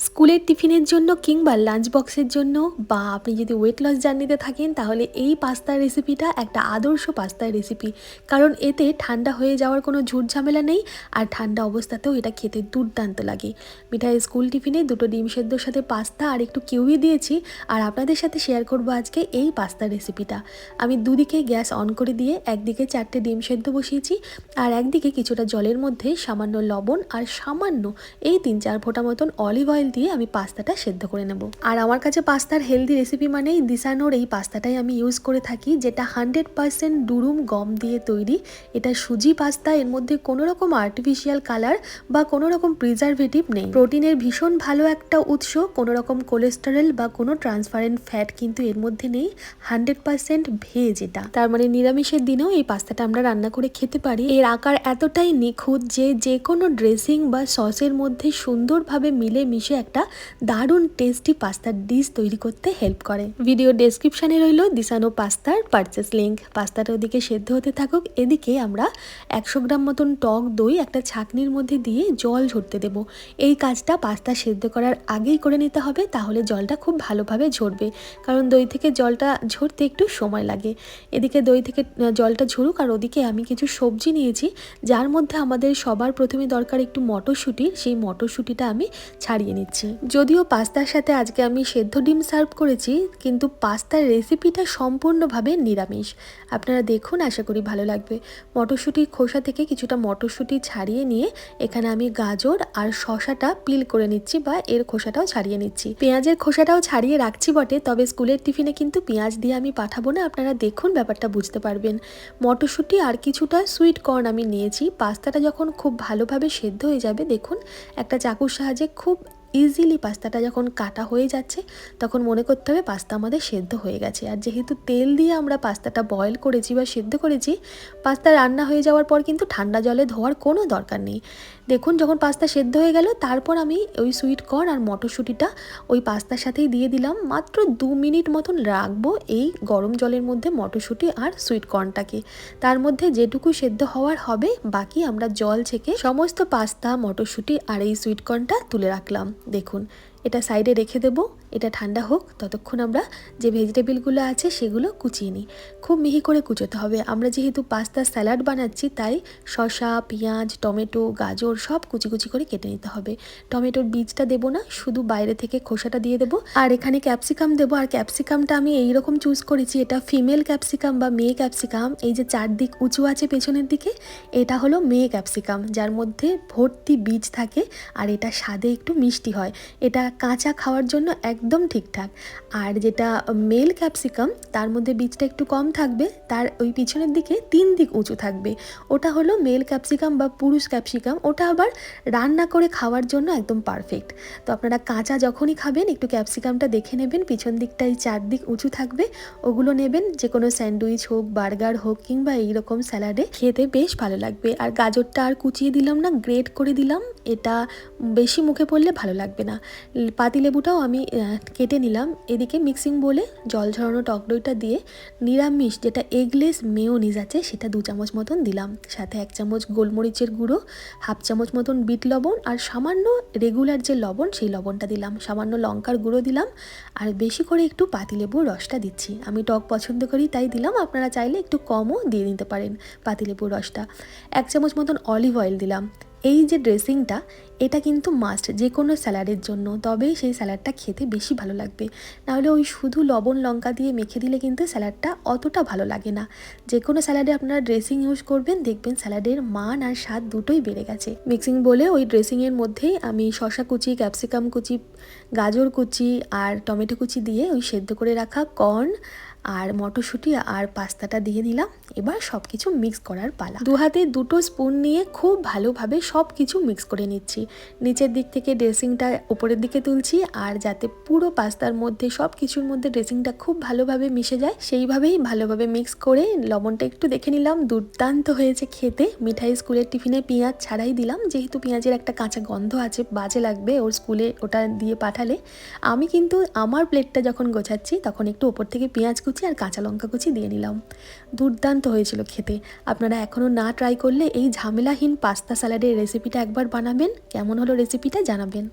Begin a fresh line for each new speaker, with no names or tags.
স্কুলের টিফিনের জন্য কিংবা লাঞ্চ বক্সের জন্য বা আপনি যদি ওয়েট লস জার্নিতে থাকেন, তাহলে এই পাস্তার রেসিপিটা একটা আদর্শ পাস্তার রেসিপি কারণ এতে ঠান্ডা হয়ে যাওয়ার কোনো ঝুট ঝামেলা নেই আর ঠান্ডা অবস্থাতেও এটা খেতে দুর্দান্ত লাগে। মিঠাই স্কুল টিফিনে দুটো ডিম সেদ্ধর সাথে পাস্তা আর একটু কিউই দিয়েছি আর আপনাদের সাথে শেয়ার করব আজকে এই পাস্তার রেসিপিটা আমি দুদিকে গ্যাস অন করে দিয়ে একদিকে চারটে ডিম সেদ্ধ বসিয়েছি আর একদিকে কিছুটা জলের মধ্যে সামান্য লবণ আর সামান্য এই তিন চার ফোঁটা মতন অলিভ অয়েল দিয়ে আমি পাস্তাটা সেদ্ধ করে নেব। আর আমার কাছে পাস্তার হেলদি রেসিপি মানেই দিশানোর এই পাস্তাটাই আমি ইউজ করে থাকি, যেটা হান্ড্রেড পারসেন্ট ডুরুম গম দিয়ে তৈরি। এটা সুজি পাস্তা, এর মধ্যে কোনো রকম আর্টিফিশিয়াল কালার বা কোনো রকম প্রিজারভেটিভ নেই প্রোটিনের ভীষণ ভালো একটা উৎস কোনো রকম কোলেস্টেরল বা কোনো ট্রান্সপারেন্ট ফ্যাট কিন্তু এর মধ্যে নেই। হান্ড্রেড পারসেন্ট ভেজ এটা। তার মানে নিরামিষের দিনেও এই পাস্তাটা আমরা রান্না করে খেতে পারি। এর আকার এতটাই নিখুঁত যে যে কোনো ড্রেসিং বা সসের মধ্যে সুন্দরভাবে মিলে মিশে একটা দারুণ টেস্টি পাস্তার ডিশ তৈরি করতে হেল্প করে। ভিডিও ডেসক্রিপশানে রইল দিশানো পাস্তার পারচেস লিঙ্ক পাস্তাটা ওদিকে সেদ্ধ হতে থাকুক, এদিকে আমরা একশো গ্রাম মতন টক দই একটা ছাকনির মধ্যে দিয়ে জল ঝরতে দেব। এই কাজটা পাস্তা সেদ্ধ করার আগেই করে নিতে হবে, তাহলে জলটা খুব ভালোভাবে ঝরবে। কারণ দই থেকে জলটা ঝরতে একটু সময় লাগে। এদিকে দই থেকে জলটা ঝরুক আর ওদিকে আমি কিছু সবজি নিয়েছি, যার মধ্যে আমাদের সবার প্রথমে দরকার একটু মটরশুঁটি। সেই মটরশুঁটিটা আমি ছাড়িয়ে নিচ্ছি। যদিও পাস্তার সাথে আজকে আমি সেদ্ধ ডিম সার্ভ করেছি, কিন্তু পাস্তার রেসিপিটা সম্পূর্ণভাবে নিরামিষ। আপনারা দেখুন, আশা করি ভালো লাগবে। মটরশুঁটির খোসা থেকে কিছুটা মটরশুঁটি ছাড়িয়ে নিয়ে এখানে আমি গাজর আর শশাটা পিল করে নিচ্ছি বা এর খোসাটাও ছাড়িয়ে নিচ্ছি। পেঁয়াজের খোসাটাও ছাড়িয়ে রাখছি বটে, তবে স্কুলের টিফিনে কিন্তু পেঁয়াজ দিয়ে আমি পাঠাবো না, আপনারা দেখুন ব্যাপারটা বুঝতে পারবেন। মটরশুঁটি আর কিছুটা সুইট কর্ন আমি নিয়েছি, পাস্তাটা যখন খুব ভালোভাবে সেদ্ধ হয়ে যাবে, দেখুন, একটা চাকুর সাহায্যে খুব ইজিলি পাস্তাটা যখন কাটা হয়ে যাচ্ছে, তখন মনে করতে হবে পাস্তা আমাদের সেদ্ধ হয়ে গেছে। আর যেহেতু তেল দিয়ে আমরা পাস্তাটা বয়েল করেছি বা সেদ্ধ করেছি, পাস্তা রান্না হয়ে যাওয়ার পর কিন্তু ঠান্ডা জলে ধোয়ার কোনো দরকার নেই। দেখুন যখন পাস্তা সেদ্ধ হয়ে গেল, তারপর আমি ওই সুইট কর্ন আর মটরশুঁটিটা ওই পাস্তার সাথেই দিয়ে দিলাম। মাত্র দু মিনিট মতন রাখব এই গরম জলের মধ্যে মটরশুঁটি আর সুইট কর্নটাকে তার মধ্যে যেটুকু সেদ্ধ হওয়ার হবে, বাকি আমরা জল ছেঁকে সমস্ত পাস্তা, মটরশুঁটি আর এই সুইট কর্নটা তুলে রাখলাম। দেখুন এটা সাইডে রেখে দেব, এটা ঠান্ডা হোক, ততক্ষণ আমরা যে ভেজিটেবিলগুলো আছে সেগুলো কুচিয়ে নিই। খুব মিহি করে কুচোতে হবে। আমরা যেহেতু পাস্তা স্যালাড বানাচ্ছি, তাই শসা, পেঁয়াজ, টমেটো, গাজর সব কুচি কুচি করে কেটে নিতে হবে। টমেটোর বীজটা দেবো না, শুধু বাইরে থেকে খোসাটা দিয়ে দেবো। আর এখানে ক্যাপসিকাম দেবো। আর ক্যাপসিকামটা আমি এই রকম চুজ করেছি, এটা ফিমেল ক্যাপসিকাম বা মেয়ে ক্যাপসিকাম। এই যে চারদিক উঁচু আছে পেছনের দিকে, এটা হলো মেয়ে ক্যাপসিকাম, যার মধ্যে ভর্তি বীজ থাকে। আর এটা স্বাদে একটু মিষ্টি হয়। এটা কাঁচা খাওয়ার জন্য একদম ঠিকঠাক। আর যেটা মেল ক্যাপসিকাম তার মধ্যে বীজটা একটু কম থাকবে, তার ওই পিছনের দিকে তিন দিক উঁচু থাকবে। ওটা হলো মেল ক্যাপসিকাম বা পুরুষ ক্যাপসিকাম ওটা আবার রান্না করে খাওয়ার জন্য একদম পারফেক্ট তো আপনারা কাঁচা যখনই খাবেন, একটু ক্যাপসিকামটা দেখে নেবেন, পিছন দিকটাই চারদিক উঁচু থাকবে, ওগুলো নেবেন যে কোনো স্যান্ডউইচ হোক, বার্গার হোক, কিংবা এইরকম স্যালাডে খেতে বেশ ভালো লাগবে। আর গাজরটা আর কুচিয়ে দিলাম না, গ্রেট করে দিলাম, এটা বেশি মুখে পড়লে ভালো লাগবে না। পাতিলেবুটাও আমি কেটে নিলাম। এদিকে মিক্সিং বলে জল ঝরানো টক দইটা দিয়ে নিরামিষ যেটা এগলেস মেয়োনিজ আছে, সেটা দু চামচ মতন দিলাম। সাথে এক চামচ গোলমরিচের গুঁড়ো, হাফ চামচ মতন বিট লবণ আর সামান্য রেগুলার যে লবণ, সেই লবণটা দিলাম। সামান্য লঙ্কার গুঁড়ো দিলাম আর বেশি করে একটু পাতিলেবুর রসটা দিচ্ছি। আমি টক পছন্দ করি, তাই দিলাম। আপনারা চাইলে একটু কমও দিয়ে নিতে পারেন পাতিলেবুর রসটা। এক চামচ মতন অলিভ অয়েল দিলাম। এই যে ড্রেসিংটা, এটা কিন্তু মাস্ট যে কোনো স্যালাডের জন্য তবেই সেই স্যালাডটা খেতে বেশি ভালো লাগবে। নাহলে ওই শুধু লবণ, লঙ্কা দিয়ে মেখে দিলে কিন্তু স্যালাডটা অতটা ভালো লাগে না। যে কোনো স্যালাডে আপনারা ড্রেসিং ইউজ করবেন, দেখবেন স্যালাডের মান আর স্বাদ দুটোই বেড়ে গেছে। মিক্সিং বলে ওই ড্রেসিংয়ের মধ্যেই আমি শশা কুচি, ক্যাপসিকাম কুচি, গাজর কুচি আর টমেটো কুচি দিয়ে ওই সেদ্ধ করে রাখা কর্ন আর মটরশুঁটি আর পাস্তাটা দিয়ে নিলাম। এবার সব কিছু মিক্স করার পালা। দু হাতে দুটো স্পুন নিয়ে খুব ভালোভাবে সব কিছু মিক্স করে নিচ্ছি। নিচের দিক থেকে ড্রেসিংটা উপরের দিকে তুলছি আর যাতে পুরো পাস্তার মধ্যে সব কিছুর মধ্যে ড্রেসিংটা খুব ভালোভাবে মিশে যায়, সেইভাবেই ভালোভাবে মিক্স করে লবণটা একটু দেখে নিলাম। দুর্দান্ত হয়েছে খেতে। মিঠাই স্কুলের টিফিনে পেঁয়াজ ছাড়াই দিলাম। যেহেতু পেঁয়াজের একটা কাঁচা গন্ধ আছে, বাজে লাগবে ওর স্কুলে ওটা দিয়ে পাঠালে। আমি কিন্তু আমার প্লেটটা যখন গোছাচ্ছি, তখন একটু ওপর থেকে পেঁয়াজ কুচি আর কাঁচা লঙ্কা কুচি দিয়ে নিলাম। দুর্দান্ত হয়েছিল খেতে। আপনারা এখনও না ট্রাই করলে এই ঝামেলাহীন পাস্তা স্যালাডের রেসিপিটা একবার বানাবেন। কেমন হলো রেসিপিটা জানাবেন।